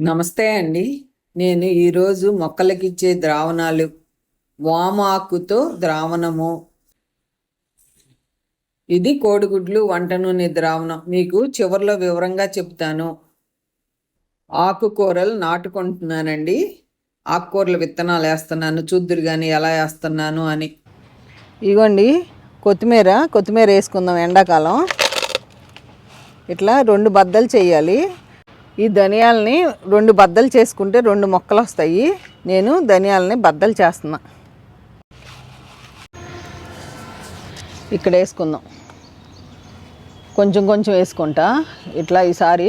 నమస్తే అండి. నేను ఈరోజు మొక్కలకిచ్చే ద్రావణాలు వామాకుతో ద్రావణము. ఇది కోడిగుడ్లు వంట నూనె ద్రావణం. మీకు చివరిలో వివరంగా చెప్తాను. ఆకుకూరలు నాటుకుంటున్నానండి. ఆకుకూరల విత్తనాలు వేస్తున్నాను. చూద్దురు కానీ ఎలా వేస్తున్నాను అని. ఇగోండి కొత్తిమీర కొత్తిమీర వేసుకుందాం ఎండాకాలం. ఇట్లా రెండు బద్దలు చేయాలి. ఈ ధనియాలని రెండు బద్దలు చేసుకుంటే రెండు మొక్కలు వస్తాయి. నేను ధనియాలని బద్దలు చేస్తున్నా. ఇక్కడ వేసుకుందాం. కొంచెం కొంచెం వేసుకుంటా. ఇట్లా ఈసారి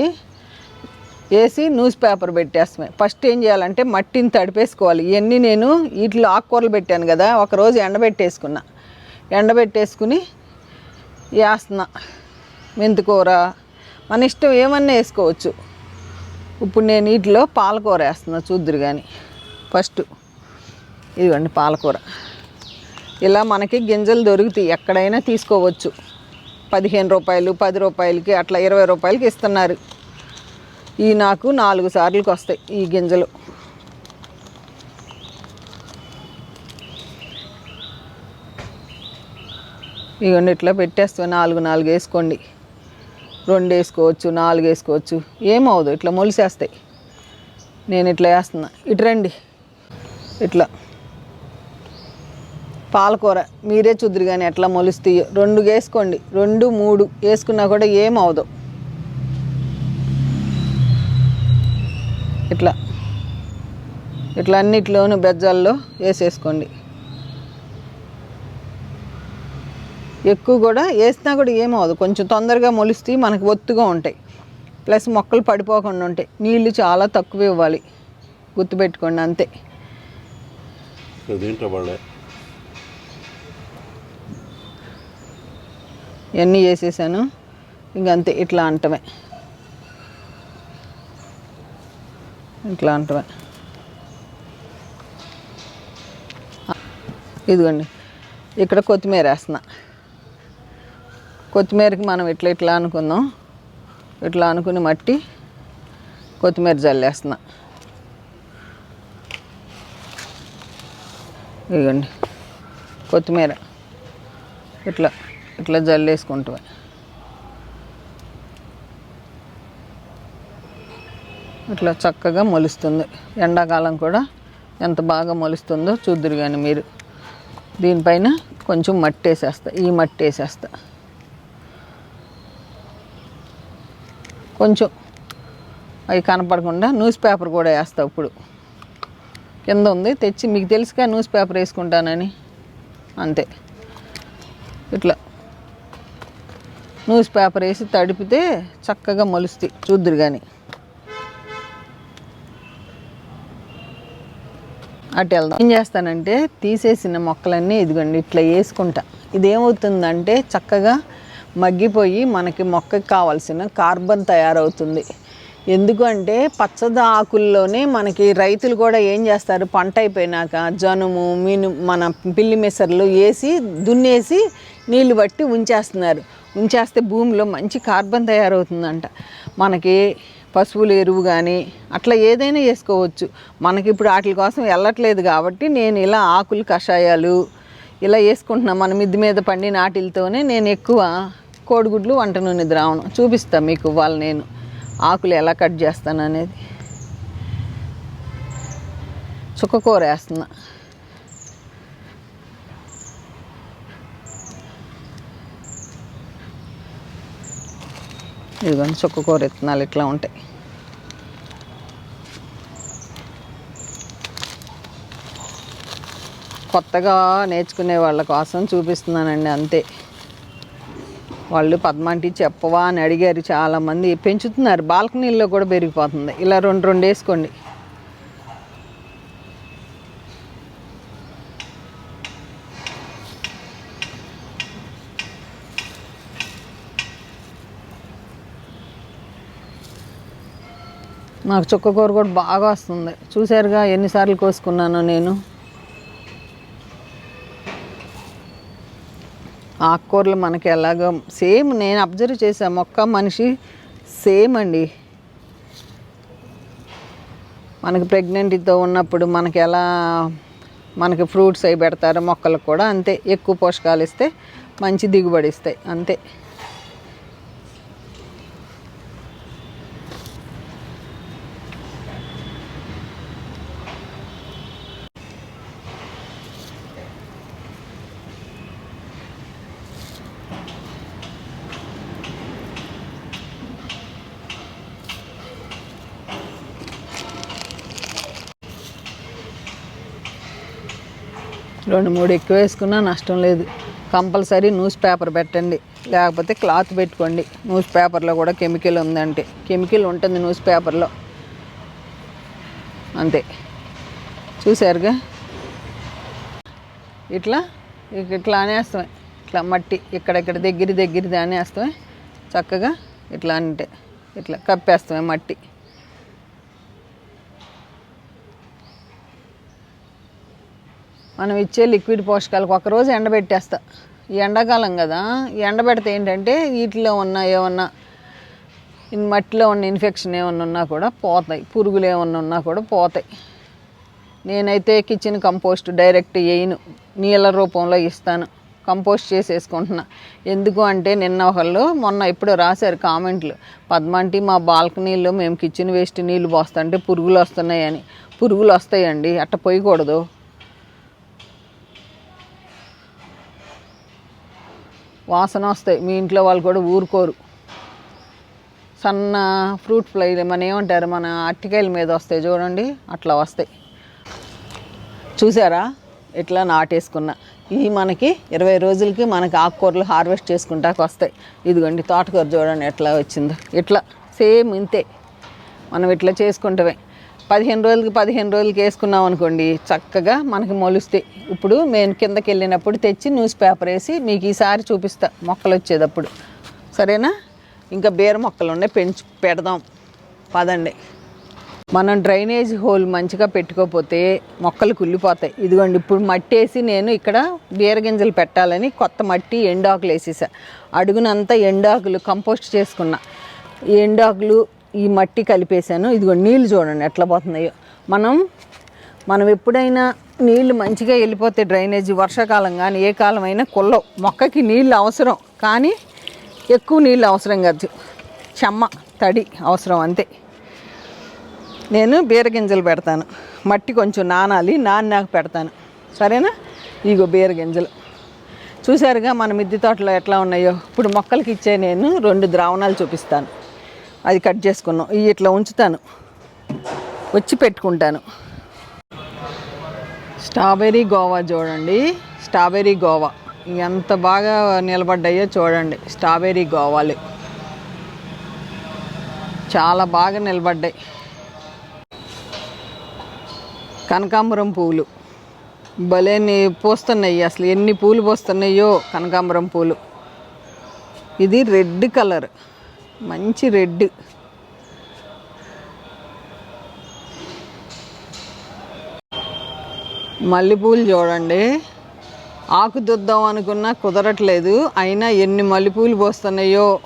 వేసి న్యూస్ పేపర్ పెట్టేస్తామే ఫస్ట్ ఏం చేయాలంటే మట్టిని తడిపేసుకోవాలి. ఇవన్నీ నేను వీటిలో ఆకుకూరలు పెట్టాను కదా ఒకరోజు ఎండబెట్టేసుకున్నా. ఎండబెట్టేసుకుని వేస్తున్నా. మెంతికూర. మన ఇష్టం ఏమన్నా వేసుకోవచ్చు. ఇప్పుడు నేను వీటిలో పాలకూర వేస్తున్నా చూద్దురు కానీ ఫస్ట్ ఇదిగోండి పాలకూర. ఇలా మనకి గింజలు దొరుకుతాయి ఎక్కడైనా తీసుకోవచ్చు. పదిహేను రూపాయలు పది రూపాయలకి అట్లా ఇరవై రూపాయలకి ఇస్తున్నారు. ఈ నాకు నాలుగు సార్లకి వస్తాయి ఈ గింజలు. ఇవన్నీ ఇట్లా పెట్టేస్తాం నాలుగు నాలుగు వేసుకోండి. రెండు వేసుకోవచ్చు నాలుగు వేసుకోవచ్చు ఏమవుదు ఇట్లా మొలిసేస్తాయి. నేను ఇట్లా వేస్తున్నా. ఇటు రండి. ఇట్లా. పాలకూర మీరే చూద్దరు కానీ ఎట్లా మొలుస్తాయో. రెండు వేసుకోండి. రెండు మూడు వేసుకున్నా కూడా ఏమవుదు ఇట్లా. ఇట్లా అన్నిట్లోనూ బెజ్జాల్లో వేసేసుకోండి. ఎక్కువ కూడా వేసినా కూడా ఏమవదు కొంచెం తొందరగా మొలుస్తాయి మనకు ఒత్తుగా ఉంటాయి. ప్లస్ మొక్కలు పడిపోకుండా ఉంటాయి. నీళ్ళు చాలా తక్కువ ఇవ్వాలి. గుర్తుపెట్టుకోండి అంతే. ఇవన్నీ చేసేసాను ఇంక అంతే. ఇట్లా అంటమే. ఇట్లా అంటమే. ఇదిగోండి. ఇక్కడ కొత్తిమీర వేస్తున్నా. కొత్తిమీరకి మనం ఇట్లా ఇట్లా అనుకుందాం. ఇట్లా అనుకుని మట్టి కొత్తిమీర జల్లేస్తున్నా. ఇదిగోండి. కొత్తిమీర ఇట్లా ఇట్లా జల్లేసుకుంటాం. ఇట్లా చక్కగా మొలుస్తుంది. ఎండాకాలం కూడా ఎంత బాగా మొలుస్తుందో చూద్దురు కానీ మీరు. దీనిపైన కొంచెం మట్టి వేసేస్తా ఈ మట్టి వేసేస్తా కొంచెం అవి కనపడకుండా న్యూస్ పేపర్ కూడా వేస్తా ఇప్పుడు. కింద ఉంది తెచ్చి మీకు తెలుసుగా న్యూస్ పేపర్ వేసుకుంటానని. అంతే. ఇట్లా. న్యూస్ పేపర్ వేసి తడిపితే చక్కగా మొలుస్తాయి చూద్దురు కానీ అటు వెళ్దాం. ఏం చేస్తానంటే తీసేసిన మొక్కలన్నీ ఇదిగోండి ఇట్లా వేసుకుంటా. ఇదేమవుతుందంటే చక్కగా మగ్గిపోయి మనకి మొక్కకి కావాల్సిన కార్బన్ తయారవుతుంది. ఎందుకంటే పచ్చద ఆకుల్లోనే మనకి రైతులు కూడా ఏం చేస్తారు? పంట అయిపోయినాక జనుము మీను మన పిల్లి మెసర్లు వేసి దున్నేసి నీళ్ళు బట్టి ఉంచేస్తున్నారు. ఉంచేస్తే భూమిలో మంచి కార్బన్ తయారవుతుందంట. మనకి పశువుల ఎరువు కానీ అట్లా ఏదైనా వేసుకోవచ్చు. మనకి ఇప్పుడు వాటి కోసం వెళ్ళట్లేదు కాబట్టి నేను ఇలా ఆకులు కషాయాలు ఇలా వేసుకుంటున్నా. మన మిద్ది మీద పండిన ఆటిలతోనే నేను ఎక్కువ కోడిగుడ్లు వంట నూనె ద్రావణం. చూపిస్తాను మీకు వాళ్ళు నేను ఆకులు ఎలా కట్ చేస్తాను అనేది. చుక్కకూర వేస్తున్నా. ఇదిగోండి చుక్కకూర విత్తనాలు ఇట్లా ఉంటాయి. కొత్తగా నేర్చుకునే వాళ్ళ కోసం చూపిస్తున్నానండి అంతే. వాళ్ళు పద్మాంటి చెప్పవా అని అడిగారు చాలామంది. పెంచుతున్నారు. బాల్కనీల్లో కూడా పెరిగిపోతుంది. ఇలా రెండు రెండు వేసుకోండి. నాకు చుక్కకూర కూడా బాగా వస్తుంది. చూసారుగా ఎన్నిసార్లు కోసుకున్నానో నేను. ఆకుకూరలు మనకి ఎలాగో సేమ్ నేను అబ్జర్వ్ చేశాను మొక్క మనిషి సేమ్ అండి. మనకి ప్రెగ్నెంటీతో ఉన్నప్పుడు మనకి ఎలా మనకి ఫ్రూట్స్ అవి పెడతారు మొక్కలకు కూడా అంతే. ఎక్కువ పోషకాలు ఇస్తే మంచి దిగుబడి ఇస్తాయి అంతే. రెండు మూడు ఎక్కువ వేసుకున్నా నష్టం లేదు. కంపల్సరీ న్యూస్ పేపర్ పెట్టండి. లేకపోతే క్లాత్ పెట్టుకోండి. న్యూస్ పేపర్లో కూడా కెమికల్ ఉందంటే. కెమికల్ ఉంటుంది న్యూస్ పేపర్లో. అంతే. చూసారుగా ఇట్లా? ఇక ఇట్లా అనేస్తామే. ఇట్లా మట్టి ఇక్కడెక్కడ దగ్గర దగ్గర అనేస్తామే. చక్కగా ఇట్లా అంటే ఇట్లా కప్పేస్తామే మట్టి. మనం ఇచ్చే లిక్విడ్ పోషకాలకు ఒకరోజు ఎండబెట్టేస్తా ఈ ఎండాకాలం కదా ఎండబెడితే ఏంటంటే వీటిలో ఉన్న ఏమన్నా మట్టిలో ఉన్న ఇన్ఫెక్షన్ ఏమన్నా ఉన్నా కూడా పోతాయి పురుగులు ఏమన్నా ఉన్నా కూడా పోతాయి. నేనైతే కిచెన్ కంపోస్ట్ డైరెక్ట్ వేయను నీళ్ళ రూపంలో ఇస్తాను కంపోస్ట్ చేసేసుకుంటున్నా. ఎందుకు అంటే నిన్న ఒకళ్ళు మొన్న ఇప్పుడు రాశారు కామెంట్లు పద్మాంటి మా బాల్కనీలో మేము కిచెన్ వేస్ట్ నీళ్ళు పోస్తుంటే పురుగులు వస్తున్నాయని. పురుగులు వస్తాయండి అట్ట పోయకూడదు. వాసన వస్తాయి. మీ ఇంట్లో వాళ్ళు కూడా ఊరుకోరు. సన్న ఫ్రూట్ ఫ్లై మన ఏమంటారు? మన అట్టికాయల మీద వస్తాయి చూడండి. అట్లా వస్తాయి. చూసారా? ఇట్లా నాటేసుకున్నా. ఇవి మనకి ఇరవై రోజులకి మనకి ఆకుకూరలు హార్వెస్ట్ చేసుకుంటాక వస్తాయి. ఇదిగోండి తోటకూర చూడండి ఎట్లా వచ్చిందో. ఇట్లా సేమ్ ఇంతే. మనం ఇట్లా చేసుకుంటామే. పదిహేను రోజులకి పదిహేను రోజులకి వేసుకున్నాం అనుకోండి చక్కగా మనకి మొలుస్తాయి. ఇప్పుడు నేను కిందకి వెళ్ళినప్పుడు తెచ్చి న్యూస్ పేపర్ వేసి మీకు ఈసారి చూపిస్తా మొక్కలు వచ్చేటప్పుడు. సరేనా? ఇంకా బీర మొక్కలు ఉన్నాయి పెంచి పెడదాం. పదండి. మనం డ్రైనేజ్ హోల్ మంచిగా పెట్టుకోకపోతే మొక్కలు కుళ్ళిపోతాయి. ఇదిగోండి ఇప్పుడు మట్టి వేసి నేను ఇక్కడ బీర గింజలు పెట్టాలని కొత్త మట్టి ఎండాకులు వేసేసా. అడుగునంతా ఎండాకులు కంపోస్ట్ చేసుకున్నా. ఈ ఎండాకులు ఈ మట్టి కలిపేశాను. ఇదిగో నీళ్ళు చూడండి ఎట్లా పోతున్నాయో. మనం మనం ఎప్పుడైనా నీళ్ళు మంచిగా వెళ్ళిపోతే డ్రైనేజీ వర్షాకాలం కానీ ఏ కాలం అయినా కుల్లవు మొక్కకి నీళ్ళు అవసరం. కానీ ఎక్కువ నీళ్ళు అవసరం కాదు. చెమ్మ తడి అవసరం అంతే. నేను బీర గింజలు పెడతాను. మట్టి కొంచెం నానాలి నాన్నాక పెడతాను. సరేనా? ఇగో బీర గింజలు. చూసారుగా మన మిద్దె తోటలో ఎట్లా ఉన్నాయో. ఇప్పుడు మొక్కలకి ఇచ్చే నేను రెండు ద్రావణాలు చూపిస్తాను. అది కట్ చేసుకున్నాం. ఇవి ఇట్లా ఉంచుతాను. వచ్చి పెట్టుకుంటాను. స్ట్రాబెర్రీ గోవా చూడండి. Strawberry guava. ఎంత బాగా నిలబడ్డాయో చూడండి. స్ట్రాబెర్రీ గోవాలు. చాలా బాగా నిలబడ్డాయి. కనకాంబరం పూలు. భలేని పూస్తున్నాయి అసలు. ఎన్ని పూలు పూస్తున్నాయో కనకాంబరం పూలు. ఇది రెడ్ కలర్. మంచి రెడ్. మల్లెపూలు చూడండి. ఆకు దుద్దాం అనుకున్నా కుదరట్లేదు. అయినా ఎన్ని మల్లెపూలు పోస్తున్నాయో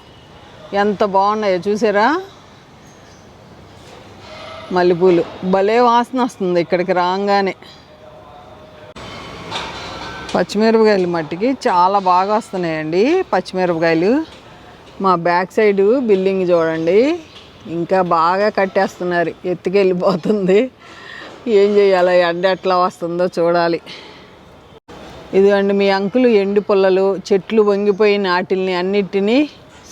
ఎంత బాగున్నాయో చూసారా? మల్లెపూలు. భలే వాసన వస్తుంది ఇక్కడికి రాగానే. పచ్చిమిరపకాయలు మట్టికి చాలా బాగా వస్తున్నాయండి పచ్చిమిరపకాయలు. మా బ్యాక్ సైడ్ బిల్డింగ్ చూడండి. ఇంకా బాగా కట్టేస్తున్నారు. ఎత్తుకెళ్ళిపోతుంది. ఏం చేయాలో? ఎండ ఎట్లా వస్తుందో చూడాలి. ఇదిగోండి మీ అంకులు ఎండు పుల్లలు చెట్లు వంగిపోయిన వాటిల్ని అన్నిటినీ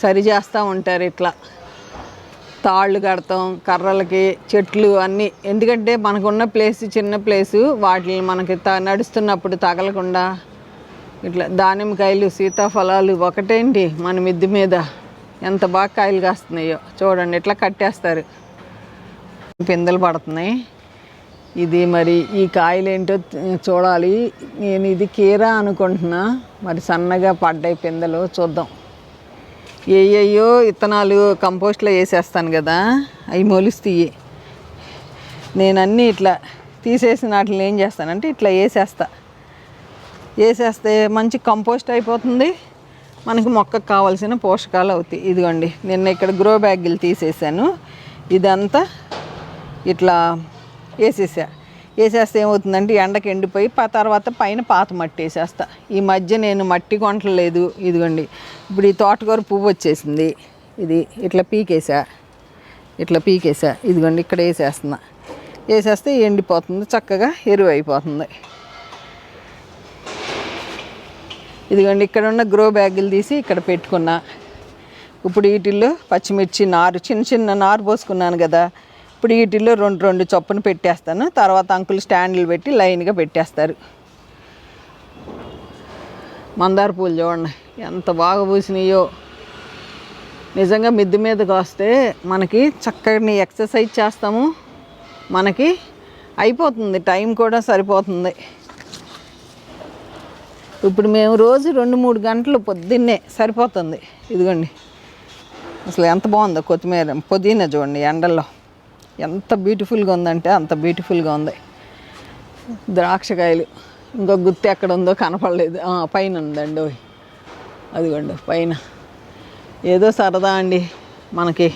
సరి చేస్తూ ఉంటారు ఇట్లా. తాళ్ళు కడతాం కర్రలకి చెట్లు అన్నీ. ఎందుకంటే మనకున్న ప్లేస్ చిన్న ప్లేసు వాటిని మనకి త నడుస్తున్నప్పుడు తగలకుండా ఇట్లా దానిమ్మకాయలు సీతాఫలాలు ఒకటేంటి మన మిద్దె మీద? ఎంత బాగా కాయలు కాస్తున్నాయో చూడండి ఇట్లా కట్టేస్తారు? పిందెలు పడుతున్నాయి. ఇది మరి ఈ కాయలు ఏంటో చూడాలి. నేను ఇది కీరా అనుకుంటున్నా. మరి సన్నగా పడ్డాయి పిందెలు చూద్దాం. ఏయో ఇత్తనాలు కంపోస్ట్లో వేసేస్తాను కదా అవి మొలుస్తాయి. నేను అన్నీ ఇట్లా తీసేసిన వాటిని ఏం చేస్తానంటే ఇట్లా వేసేస్తాను వేసేస్తే మంచి కంపోస్ట్ అయిపోతుంది. మనకి మొక్కకు కావాల్సిన పోషకాలు అవుతాయి. ఇదిగోండి నిన్న ఇక్కడ గ్రో బ్యాగులు తీసేసాను. ఇదంతా ఇట్లా వేసేసా. వేసేస్తే ఏమవుతుందంటే ఎండకి ఎండిపోయి తర్వాత పైన పాత మట్టి వేసేస్తా. ఈ మధ్య నేను మట్టి కొంటలేదు. ఇదిగోండి ఇప్పుడు ఈ తోటకూర పువ్వు వచ్చేసింది. ఇది ఇట్లా పీకేసా. ఇట్లా పీకేసా. ఇదిగోండి ఇక్కడ వేసేస్తున్నా. వేసేస్తే ఎండిపోతుంది చక్కగా ఎరువు అయిపోతుంది. ఇదిగోండి ఇక్కడ ఉన్న గ్రో బ్యాగులు తీసి ఇక్కడ పెట్టుకున్నా. ఇప్పుడు వీటిల్లో పచ్చిమిర్చి నారు చిన్న చిన్న నారు పోసుకున్నాను కదా. ఇప్పుడు వీటిల్లో రెండు రెండు చొప్పున పెట్టేస్తాను. తర్వాత అంకుల్ స్టాండ్లు పెట్టి లైన్గా పెట్టేస్తారు. మందార పూలు చూడండి ఎంత బాగా పూసినాయో. నిజంగా మిద్ది మీదకి వస్తే మనకి చక్కని ఎక్సర్సైజ్ చేస్తాము. మనకి అయిపోతుంది టైం కూడా సరిపోతుంది. ఇప్పుడు మేము రోజు రెండు మూడు గంటలు పొద్దున్నే సరిపోతుంది. ఇదిగోండి. అసలు ఎంత బాగుందో కొత్తిమీర పుదీనా చూడండి ఎండల్లో. ఎంత బ్యూటిఫుల్గా ఉందంటే అంత బ్యూటిఫుల్గా ఉంది. ద్రాక్షకాయలు ఇంకో గుత్తి ఎక్కడ ఉందో కనపడలేదు. పైన ఉందండి అదిగోండి పైన. ఏదో సరదా అండి మనకి.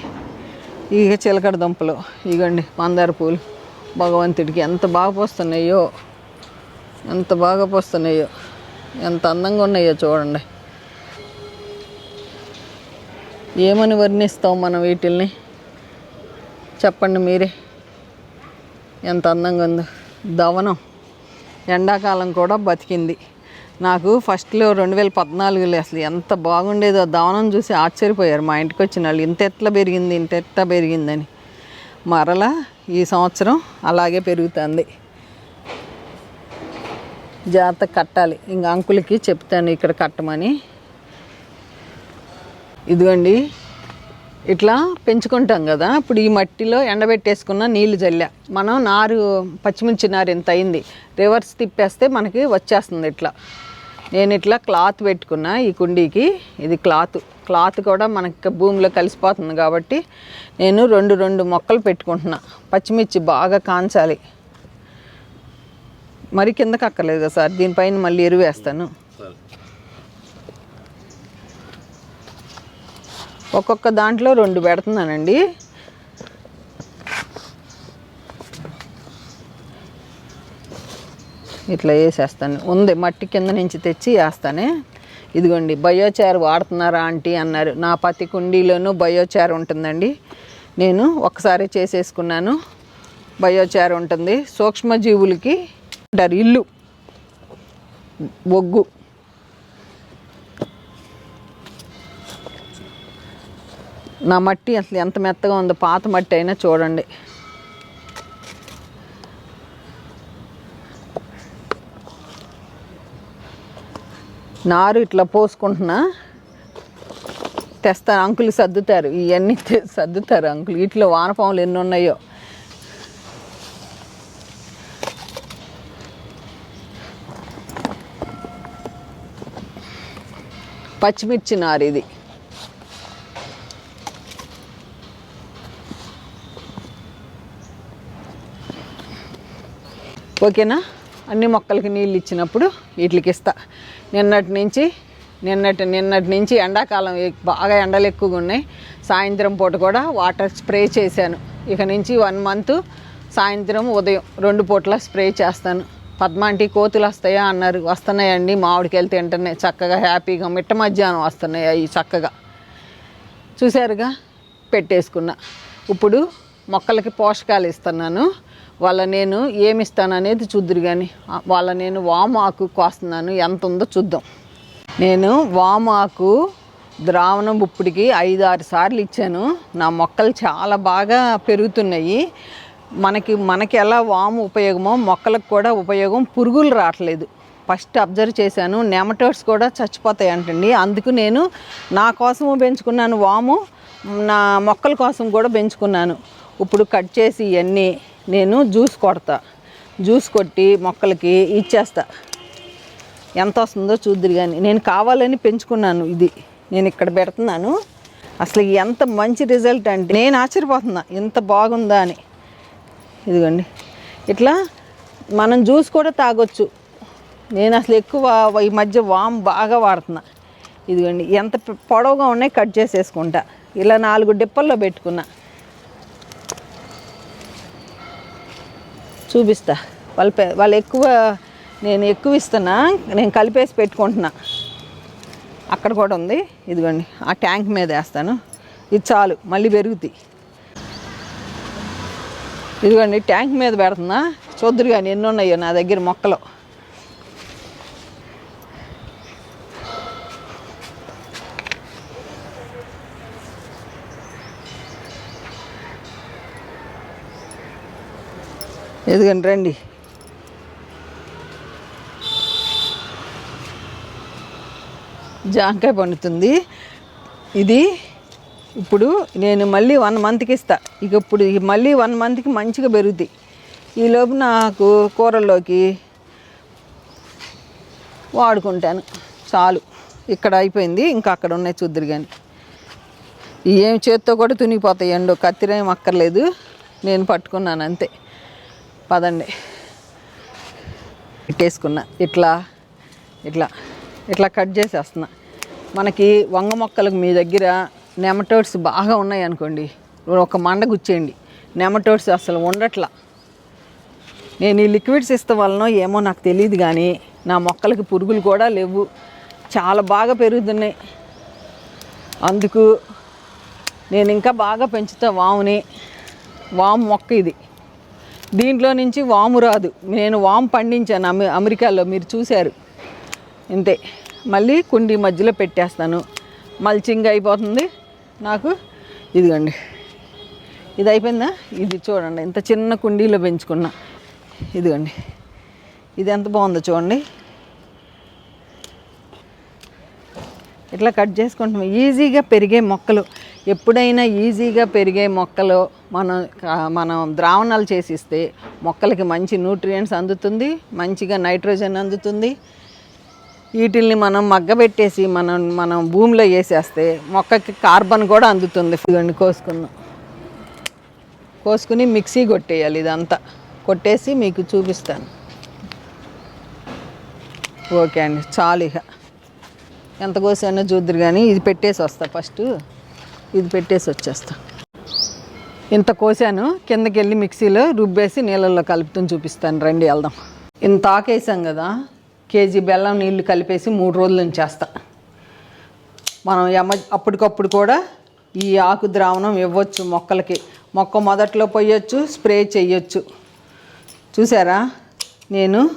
ఇక చిలకడ దుంపలు ఇగోండి మందార పూలు భగవంతుడికి ఎంత బాగా పోస్తున్నాయో. ఎంత బాగా పోస్తున్నాయో. ఎంత అందంగా ఉన్నాయో చూడండి. ఏమని వర్ణిస్తాం మనం వీటిల్ని? చెప్పండి మీరే. ఎంత అందంగా ఉందో. దవనం. ఎండాకాలం కూడా బతికింది. నాకు ఫస్ట్లో రెండు వేల పద్నాలుగులో అసలు ఎంత బాగుండేదో దవనం చూసి ఆశ్చర్యపోయారు. మా ఇంటికి వచ్చిన వాళ్ళు ఇంత ఎట్లా పెరిగింది? ఇంత ఎట్లా పెరిగిందని. మరలా ఈ సంవత్సరం అలాగే పెరుగుతుంది. జాగ్రత్త కట్టాలి. ఇంకా అంకులకి చెప్తాను ఇక్కడ కట్టమని. ఇదిగోండి ఇట్లా పెంచుకుంటాం కదా ఇప్పుడు ఈ మట్టిలో ఎండబెట్టేసుకున్న నీళ్ళు జల్లా. మనం నారు పచ్చిమిర్చి నారు ఎంత అయింది రివర్స్ తిప్పేస్తే మనకి వచ్చేస్తుంది ఇట్లా. నేను ఇట్లా క్లాత్ పెట్టుకున్నా ఈ కుండీకి ఇది క్లాత్. క్లాత్ కూడా మనకి భూమిలో కలిసిపోతుంది కాబట్టి నేను రెండు రెండు మొక్కలు పెట్టుకుంటున్నా. పచ్చిమిర్చి బాగా కాంచాలి. మరి కిందకి అక్కర్లేదు కదా సార్ దీనిపైన మళ్ళీ ఎరువు వేస్తాను ఒక్కొక్క దాంట్లో రెండు పెడుతున్నానండి. ఇట్లా వేసేస్తాను. ఉంది మట్టి కింద నుంచి తెచ్చి వేస్తానే. ఇదిగోండి బయోచార్ వాడుతున్నారా ఆంటీ అన్నారు. నా ప్రతి కుండీలోనూ బయోచార్ ఉంటుందండి. నేను ఒకసారి చేసేసుకున్నాను. బయోచార్ ఉంటుంది. సూక్ష్మజీవులకి అంటారు ఇల్లు బొగ్గు నా మట్టి అసలు ఎంత మెత్తగా ఉందో పాత మట్టి అయినా చూడండి. నారు ఇట్లా పోసుకుంటున్నా తెస్తారు అంకులు సర్దుతారు ఇవన్నీ సర్దుతారు అంకులు. ఇట్లా వానపాములు ఎన్ని ఉన్నాయో. పచ్చిమిర్చి నారు ఇది ఓకేనా? అన్ని మొక్కలకి నీళ్ళు ఇచ్చినప్పుడు వీటికి ఇస్తా. నిన్నటి నుంచి నిన్నటి నిన్నటి నుంచి ఎండాకాలం బాగా ఎండలు ఎక్కువగా ఉన్నాయి. సాయంత్రం పూట కూడా వాటర్ స్ప్రే చేశాను. ఇక నుంచి వన్ మంత్ సాయంత్రం ఉదయం రెండు పూట్ల స్ప్రే చేస్తాను. పద్మాంటి కోతులు వస్తాయా అన్నారు. వస్తున్నాయండి మామిడికాయలు తింటున్నాయి. చక్కగా హ్యాపీగా మిట్ట మధ్యాహ్నం వస్తున్నాయి అవి చక్కగా. చూసారుగా పెట్టేసుకున్నా. ఇప్పుడు మొక్కలకి పోషకాలు ఇస్తున్నాను. వాళ్ళ నేను ఏమి ఇస్తాను అనేది చూద్దురు కానీ వాళ్ళ నేను వామాకు ఆకు కోస్తున్నాను. ఎంత ఉందో చూద్దాం. నేను వామాకు ఆకు ద్రావణం ఇప్పటికి ఐదు ఆరు సార్లు ఇచ్చాను. నా మొక్కలు చాలా బాగా పెరుగుతున్నాయి. మనకి మనకి ఎలా వాము ఉపయోగమో మొక్కలకు కూడా ఉపయోగం పురుగులు రావట్లేదు. ఫస్ట్ అబ్జర్వ్ చేశాను నెమటోడ్స్ కూడా చచ్చిపోతాయి అంటండి అందుకు నేను నా కోసము పెంచుకున్నాను వాము నా మొక్కల కోసం కూడా పెంచుకున్నాను. ఇప్పుడు కట్ చేసి ఇవన్నీ నేను జ్యూస్ కొడతా. జ్యూస్ కొట్టి మొక్కలకి ఇచ్చేస్తా. ఎంత వస్తుందో చూద్దరు కానీ నేను కావాలని పెంచుకున్నాను ఇది. నేను ఇక్కడ పెడుతున్నాను. అసలు ఎంత మంచి రిజల్ట్ అంటే నేను ఆశ్చర్యపోతున్నా ఇంత బాగుందా అని. ఇదిగోండి. ఇట్లా మనం జ్యూస్ కూడా తాగొచ్చు. నేను అసలు ఎక్కువ ఈ మధ్య వామ్ బాగా వాడుతున్నా. ఇదిగోండి ఎంత పొడవుగా ఉన్నాయి కట్ చేసేసుకుంటా. ఇలా నాలుగు డిప్పల్లో పెట్టుకున్నా. చూపిస్తా. వాళ్ళు వాళ్ళు ఎక్కువ నేను ఎక్కువ ఇస్తున్నా నేను కలిపేసి పెట్టుకుంటున్నా. అక్కడ కూడా ఉంది. ఇదిగోండి ఆ ట్యాంక్ మీద వేస్తాను. ఇది చాలు మళ్ళీ పెరుగుతాయి. ఇదిగోండి ట్యాంక్ మీద పెడుతున్నా. చూద్దరు కానీ ఎన్ని ఉన్నాయో నా దగ్గర మొక్కలు. ఎదుగండి రండి. జాంకాయ పండుతుంది. ఇది ఇప్పుడు నేను మళ్ళీ వన్ మంత్కి ఇస్తా. ఇక ఇప్పుడు మళ్ళీ వన్ మంత్కి మంచిగా పెరుగుతాయి ఈలోపు నాకు కూరల్లోకి వాడుకుంటాను. చాలు. ఇక్కడ అయిపోయింది. ఇంకా అక్కడ ఉన్నాయి చూద్దరు కానీ ఏం చేత్తో కూడా తునిగిపోతాయి. ఎండో కత్తిరేం అక్కర్లేదు. నేను పట్టుకున్నాను అంతే. పదండి. పెట్టేసుకున్నా. ఇట్లా ఇట్లా ఇట్లా కట్ చేసేస్తున్నా. మనకి వంగ మొక్కలకు మీ దగ్గర నెమటోడ్స్ బాగా ఉన్నాయి అనుకోండి. ఒక మండ గుచ్చేయండి. నెమటోడ్స్ అసలు ఉండట్లా నేను ఈ లిక్విడ్స్ ఇస్తా వలన ఏమో నాకు తెలియదు కానీ నా మొక్కలకి పురుగులు కూడా లేవు. చాలా బాగా పెరుగుతున్నాయి. అందుకు నేను ఇంకా బాగా పెంచుతా వాముని. వాము మొక్క ఇది. దీంట్లో నుంచి వాము రాదు. నేను వాము పండించాను అమె అమెరికాలో మీరు చూశారు. ఇంతే. మళ్ళీ కుండీ మధ్యలో పెట్టేస్తాను. మల్చింగ్ అయిపోతుంది. నాకు ఇదిగండి. ఇది అయిపోయిందా? ఇది చూడండి ఇంత చిన్న కుండీలో పెంచుకున్నా. ఇదిగోండి. ఇది ఎంత బాగుందో చూడండి. ఇట్లా కట్ చేసుకుంటాం ఈజీగా పెరిగే మొక్కలు. ఎప్పుడైనా ఈజీగా పెరిగే మొక్కలు మనం మనం ద్రావణాలు చేసిస్తే మొక్కలకి మంచి న్యూట్రియంట్స్ అందుతుంది మంచిగా నైట్రోజన్ అందుతుంది. వీటిల్ని మనం మగ్గబెట్టేసి మనం మనం భూమిలో వేసేస్తే మొక్కకి కార్బన్ కూడా అందుతుంది. ఇదిగోండి కోసుకుందాం కోసుకుని మిక్సీ కొట్టేయాలి ఇదంతా. కొట్టేసి మీకు చూపిస్తాను. ఓకే అండి చాలు ఇక. ఎంత కోసానో చూద్దరు కానీ ఇది పెట్టేసి వస్తా ఫస్ట్. ఇది పెట్టేసి వచ్చేస్తా. ఇంత కోసాను కిందకి వెళ్ళి మిక్సీలో రుబ్బేసి నీళ్ళల్లో కలుపుతూ చూపిస్తాను. రండి వెళ్దాం. ఇంత ఆకేసాం కదా కేజీ బెల్లం నీళ్ళు కలిపేసి మూడు రోజులు ఉంచేస్తా. మనం ఎమ అప్పటికప్పుడు కూడా ఈ ఆకు ద్రావణం ఇవ్వచ్చు మొక్కలకి. మొక్క మొదట్లో పోయొచ్చు స్ప్రే చేయొచ్చు చూసారా? నేను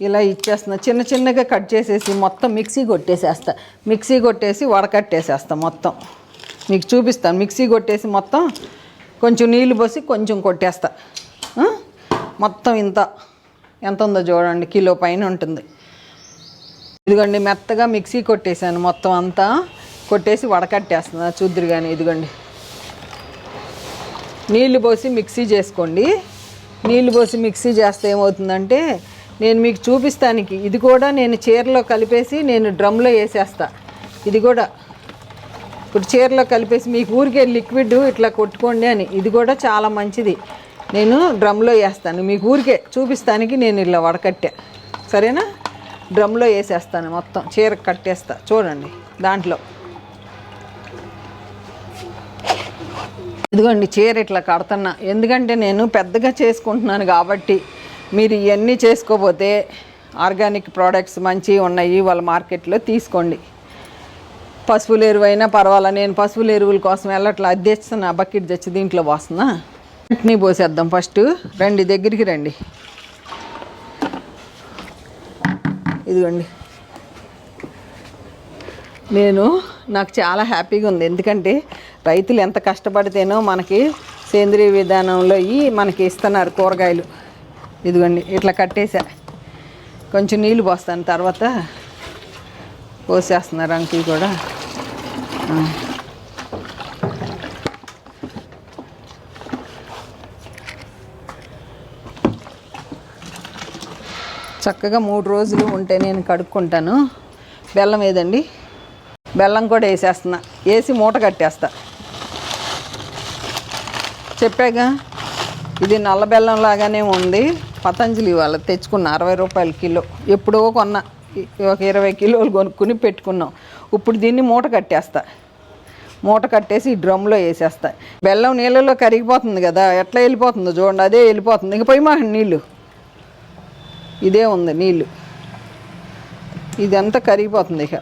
ఇలా ఇచ్చేస్తున్నా. చిన్న చిన్నగా కట్ చేసేసి మొత్తం మిక్సీ కొట్టేసేస్తా. మిక్సీ కొట్టేసి వడకట్టేసేస్తా మొత్తం. మీకు చూపిస్తాను. మిక్సీ కొట్టేసి మొత్తం కొంచెం నీళ్ళు పోసి కొంచెం కొట్టేస్తా. మొత్తం ఇంత. ఎంత ఉందో చూడండి కిలో పైన ఉంటుంది. ఇదిగోండి మెత్తగా మిక్సీ కొట్టేసాను మొత్తం అంతా. కొట్టేసి వడకట్టేస్తున్నా చూద్దరు కానీ ఇదిగోండి. నీళ్ళు పోసి మిక్సీ చేసుకోండి. నీళ్ళు పోసి మిక్సీ చేస్తే ఏమవుతుందంటే నేను మీకు చూపిస్తానికి ఇది కూడా నేను చీరలో కలిపేసి నేను డ్రమ్లో వేసేస్తా. ఇది కూడా. ఇప్పుడు చీరలో కలిపేసి మీకు ఊరికే లిక్విడ్ ఇట్లా కొట్టుకోండి అని ఇది కూడా చాలా మంచిది. నేను డ్రమ్లో వేస్తాను. మీకు ఊరికే చూపిస్తానికి నేను ఇలా వడకట్టా. సరేనా? డ్రమ్లో వేసేస్తాను మొత్తం. చీర కట్టేస్తా. చూడండి దాంట్లో. ఇదిగోండి చీర ఇట్లా కడుతున్నా. ఎందుకంటే నేను పెద్దగా చేసుకుంటున్నాను కాబట్టి మీరు ఇవన్నీ చేసుకోపోతే ఆర్గానిక్ ప్రోడక్ట్స్ మంచివి ఉన్నాయి వాళ్ళ మార్కెట్లో తీసుకోండి. పశువుల ఎరువు అయినా పర్వాలా? నేను పశువుల ఎరువుల కోసం వెళ్ళట్లా. అది తెస్తున్నా బకెట్ తెచ్చి దీంట్లో పోస్తున్నా. చట్నీ పోసేద్దాం ఫస్ట్. రండి దగ్గరికి రండి. ఇదిగోండి. నేను నాకు చాలా హ్యాపీగా ఉంది. ఎందుకంటే రైతులు ఎంత కష్టపడితేనో మనకి సేంద్రియ విధానంలో ఈ మనకి ఇస్తున్నారు కూరగాయలు. ఇదిగోండి ఇట్లా కట్టేసా. కొంచెం నీళ్ళు పోస్తాను తర్వాత. పోసేస్తున్నారు అంకుల్ కూడా. చక్కగా మూడు రోజులు ఉంటే నేను కడుక్కుంటాను. బెల్లం ఏదండి? బెల్లం కూడా వేసేస్తున్నా. వేసి మూట కట్టేస్తా. చెప్పాగా ఇది నల్ల బెల్లం లాగానే ఉంది. పతంజలి వాళ్ళు తెచ్చుకున్న అరవై రూపాయల కిలో. ఎప్పుడో కొన్నా. ఒక ఇరవై కిలోలు కొనుక్కుని పెట్టుకున్నాం. ఇప్పుడు దీన్ని మూట కట్టేస్తా. మూట కట్టేసి ఈ డ్రమ్లో వేసేస్తా. బెల్లం నీళ్ళలో కరిగిపోతుంది కదా ఎట్లా వెళ్ళిపోతుందో చూడండి. అదే వెళ్ళిపోతుంది. ఇంక పోయి మాకు నీళ్ళు. ఇదే ఉంది నీళ్ళు. ఇదంతా కరిగిపోతుంది ఇక.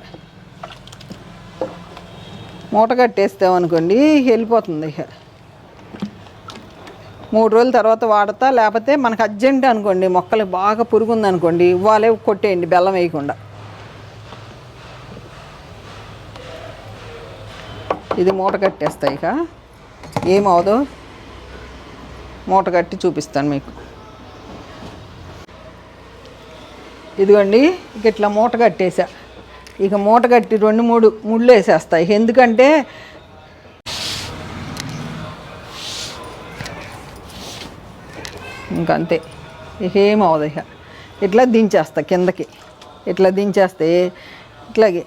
మూట కట్టేస్తామనుకోండి వెళ్ళిపోతుంది ఇక. మూడు రోజుల తర్వాత వాడతా లేకపోతే మనకు అర్జెంట్ అనుకోండి మొక్కలు బాగా పురుగుందనుకోండి ఇవ్వాలే కొట్టేయండి బెల్లం వేయకుండా. ఇది మూట కట్టేస్తాయి ఇక. ఏమవదు మూట కట్టి చూపిస్తాను మీకు. ఇదిగోండి ఇక ఇట్లా మూట కట్టేసా. ఇక మూట కట్టి రెండు మూడు ముళ్ళు వేసేస్తాయి ఎందుకంటే ఇంకంతే. ఇక ఏం ఇక. ఇట్లా దించేస్తా కిందకి. ఇట్లా దించేస్తే ఇట్లాగే.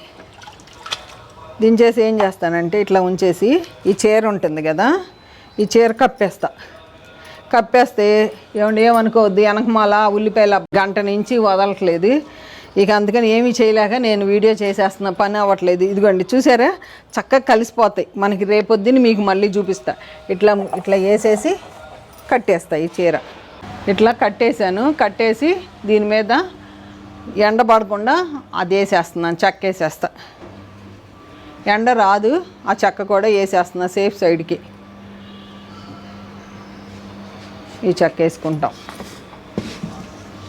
దించేసి ఏం చేస్తానంటే ఇట్లా ఉంచేసి ఈ చీర ఉంటుంది కదా ఈ చీర కప్పేస్తా. కప్పేస్తే ఏమండి ఏమనుకోవద్దు వెనకమాల ఉల్లిపాయల గంట నుంచి వదలట్లేదు. ఇక అందుకని ఏమీ చేయలేక నేను వీడియో చేసేస్తున్న పని అవ్వట్లేదు. ఇదిగోండి చూసారా? చక్కగా కలిసిపోతాయి. మనకి రేపొద్దున మీకు మళ్ళీ చూపిస్తా. ఇట్లా ఇట్లా వేసేసి కట్టేస్తాయి చీర. ఇట్లా కట్టేశాను. కట్టేసి దీని మీద ఎండ పడకుండా అది వేసేస్తున్నాను. చెక్క వేసేస్తా. ఎండ రాదు. ఆ చెక్క కూడా వేసేస్తున్నా సేఫ్ సైడ్కి. ఈ చెక్క వేసుకుంటాం.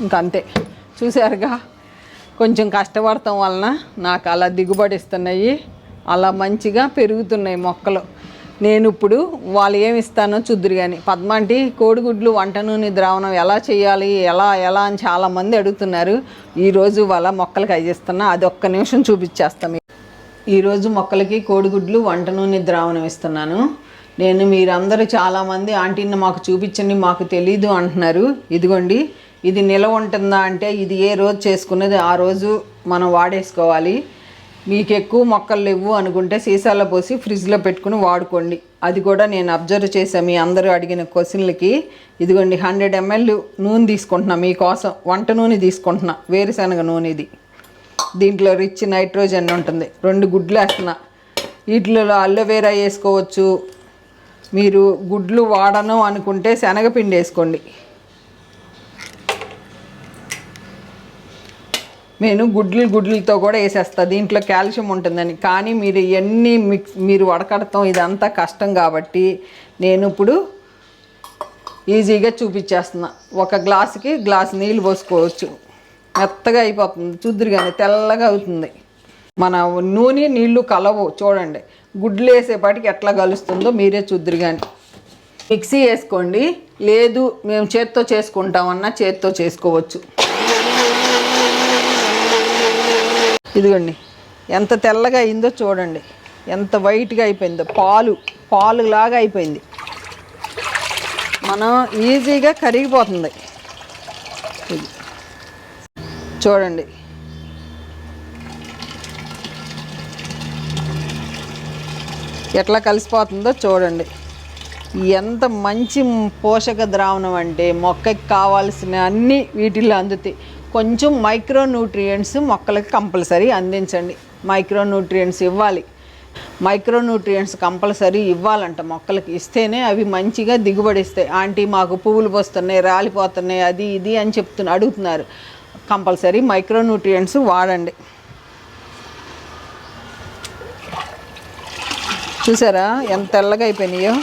ఇంకంతే చూసారుగా? కొంచెం కష్టపడటం వలన నాకు అలా దిగుబడి ఇస్తున్నాయి. అలా మంచిగా పెరుగుతున్నాయి మొక్కలు. నేను ఇప్పుడు వాళ్ళు ఏమి ఇస్తానో చూద్దురు కానీ పద్మాంటి కోడిగుడ్లు వంట నూనె ద్రావణం ఎలా చేయాలి ఎలా ఎలా అని చాలామంది అడుగుతున్నారు. ఈరోజు వాళ్ళ మొక్కలకి అయ్యిస్తున్నా అది ఒక్క నిమిషం చూపించేస్తాం ఈరోజు మొక్కలకి కోడిగుడ్లు వంట నూనె ద్రావణం ఇస్తున్నాను. నేను మీరందరూ చాలామంది ఆంటీని మాకు చూపించండి మాకు తెలీదు అంటున్నారు. ఇదిగోండి ఇది నిలవ ఉంటుందా అంటే ఇది ఏ రోజు చేసుకున్నది ఆ రోజు మనం వాడేసుకోవాలి. మీకు ఎక్కువ మొక్కలు లేవు అనుకుంటే సీసాలో పోసి ఫ్రిడ్జ్లో పెట్టుకుని వాడుకోండి. అది కూడా నేను అబ్జర్వ్ చేశాను మీ అందరూ అడిగిన క్వశ్చన్లకి. ఇదిగోండి హండ్రెడ్ ఎంఎల్ నూనె తీసుకుంటున్నా మీకోసం వంట నూనె తీసుకుంటున్నా వేరుశనగ నూనె ఇది దీంట్లో రిచ్ నైట్రోజన్ ఉంటుంది రెండు గుడ్లు వేస్తున్నా. వీటిలో అల్లోవేరా వేసుకోవచ్చు మీరు గుడ్లు వాడను అనుకుంటే శనగపిండి వేసుకోండి నేను గుడ్లు గుడ్లతో కూడా వేసేస్తా. దీంట్లో కాల్షియం ఉంటుందని. కానీ మీరు ఎన్ని మిక్స్ మీరు వడకడతాం ఇదంతా కష్టం కాబట్టి నేను ఇప్పుడు ఈజీగా చూపించేస్తున్నా. ఒక గ్లాసుకి గ్లాస్ నీళ్ళు పోసుకోవచ్చు. మెత్తగా అయిపోతుంది. చూద్దరు కానీ తెల్లగా అవుతుంది. మన నూనె నీళ్ళు కలవు. చూడండి. గుడ్లు వేసేపాటికి ఎట్లా కలుస్తుందో మీరే చూద్దరు కానీ మిక్సీ వేసుకోండి. లేదు మేము చేత్తో చేసుకుంటామన్నా చేత్తో చేసుకోవచ్చు. ఇదిగోండి. ఎంత తెల్లగా అయిందో చూడండి. ఎంత వైట్గా అయిపోయిందో. పాలు పాలు లాగా అయిపోయింది. మనం ఈజీగా కరిగిపోతుంది. ఇది. చూడండి. ఎట్లా కలిసిపోతుందో చూడండి. ఎంత మంచి పోషక ద్రావణం అంటే మొక్కకి కావాల్సిన అన్ని వీటిల్లో అందుతాయి. కొంచెం మైక్రో న్యూట్రియంట్స్ మొక్కలకి కంపల్సరీ అందించండి. మైక్రో న్యూట్రియంట్స్ ఇవ్వాలి. మైక్రో న్యూట్రియంట్స్ కంపల్సరీ ఇవ్వాలంట మొక్కలకి. ఇస్తేనే అవి మంచిగా దిగుబడిస్తాయి ఆంటీ మాకు పువ్వులు పోస్తున్నాయి రాలిపోతున్నాయి అది ఇది అని చెప్తున్న అడుగుతున్నారు. కంపల్సరీ మైక్రో న్యూట్రియంట్స్ వాడండి. చూసారా? ఎంత తెల్లగా అయిపోయినాయో.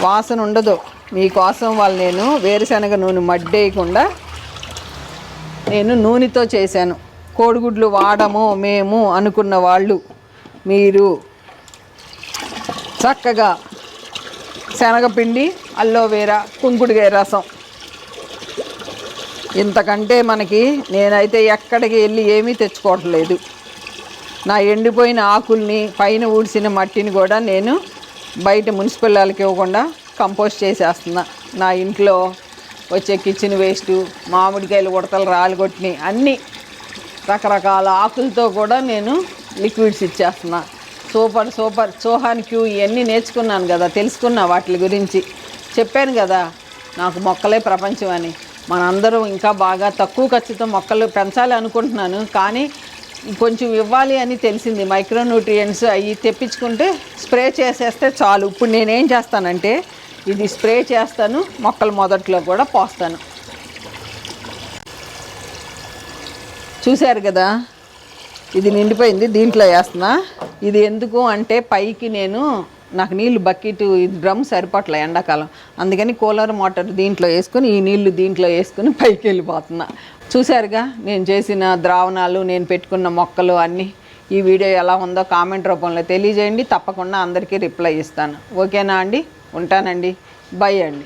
వాసన ఉండదు. మీకోసం వాళ్ళు నేను వేరుశనగ నూనె మడ్డేయకుండా నేను నూనెతో చేశాను. కోడిగుడ్లు వాడము మేము అనుకున్న వాళ్ళు. మీరు చక్కగా శనగపిండి అల్లోవేరా కుంకుడుగాయ రసం. ఇంతకంటే మనకి నేనైతే ఎక్కడికి వెళ్ళి ఏమీ తెచ్చుకోవట్లేదు. నా ఎండిపోయిన ఆకుల్ని పైన ఊడ్చిన మట్టిని కూడా నేను బయట మున్సిపల్ వాళ్ళకి ఇవ్వకుండా కంపోస్ట్ చేసేస్తున్నా. నా ఇంట్లో వచ్చే కిచెన్ వేస్ట్ మామిడికాయలు ఉడతలు రాలిగొట్టినాయి అన్నీ రకరకాల ఆకులతో కూడా నేను లిక్విడ్స్ ఇచ్చేస్తున్నా. Super super. చోహాన్ క్యూ ఇవన్నీ నేర్చుకున్నాను కదా తెలుసుకున్నా వాటి గురించి. చెప్పాను కదా నాకు మొక్కలే ప్రపంచం అని. మనందరం ఇంకా బాగా తక్కువ ఖర్చుతో మొక్కలు పెంచాలి అనుకుంటున్నాను కానీ కొంచెం ఇవ్వాలి అని తెలిసింది. మైక్రోన్యూట్రియంట్స్ అవి తెప్పించుకుంటే స్ప్రే చేసేస్తే చాలు. ఇప్పుడు నేనేం చేస్తానంటే ఇది స్ప్రే చేస్తాను మొక్కల మొదట్లో కూడా పోస్తాను. చూశారు కదా? ఇది నిండిపోయింది దీంట్లో వేస్తున్నా. ఇది ఎందుకు అంటే పైకి నేను నాకు నీళ్ళు బకెట్ డ్రమ్ సరిపట్ల ఎండాకాలం. అందుకని కూలర్ మోటార్ దీంట్లో వేసుకొని ఈ నీళ్ళు దీంట్లో వేసుకొని పైకి వెళ్ళిపోతున్నా. చూశారుగా? నేను చేసిన ద్రావణాలు నేను పెట్టుకున్న మొక్కలు అన్నీ. ఈ వీడియో ఎలా ఉందో కామెంట్ రూపంలో తెలియజేయండి. తప్పకుండా అందరికీ రిప్లై ఇస్తాను. ఓకేనా అండి? ఉంటానండి. బై అండి.